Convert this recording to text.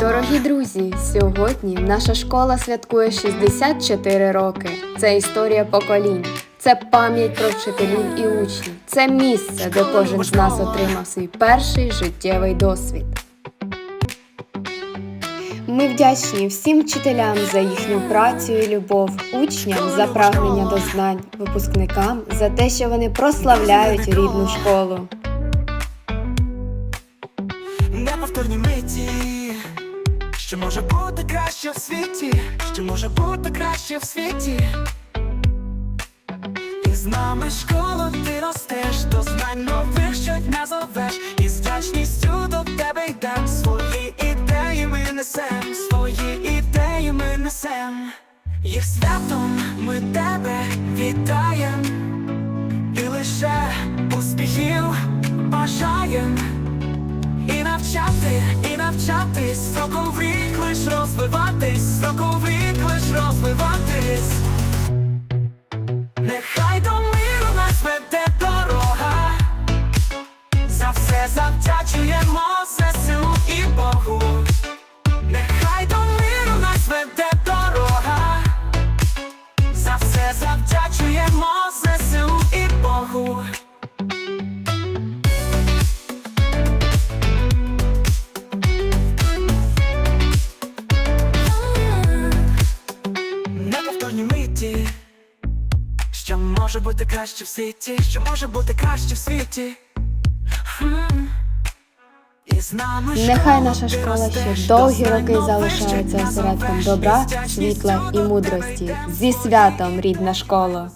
Дорогі друзі, сьогодні наша школа святкує 64 роки. Це історія поколінь, це пам'ять про вчителів і учнів. Це місце, де кожен з нас отримав свій перший життєвий досвід. Ми вдячні всім вчителям за їхню працю і любов, учням за прагнення до знань, випускникам за те, що вони прославляють рідну школу. Неповторні миті, що може бути краще в світі, що може бути краще в світі. І з нами школу ти ростеш, до знань нових щодня зовеш, і з вдячністю до тебе йдем. Свої ідеї ми несем, свої ідеї ми несем. Їх святом ми тебе вітаєм, і лише успіхів бажаєм. Навчати, і навчатись, в рік лиш розвиватись, в рік лиш розвиватись. Нехай до миру нас веде дорога, за все завдячуємо що може бути краще в світі, що може бути краще в світі. І з нами Нехай наша школа ще довгі роки залишається осередком добра, світла і мудрості. Зі святом, рідна школа!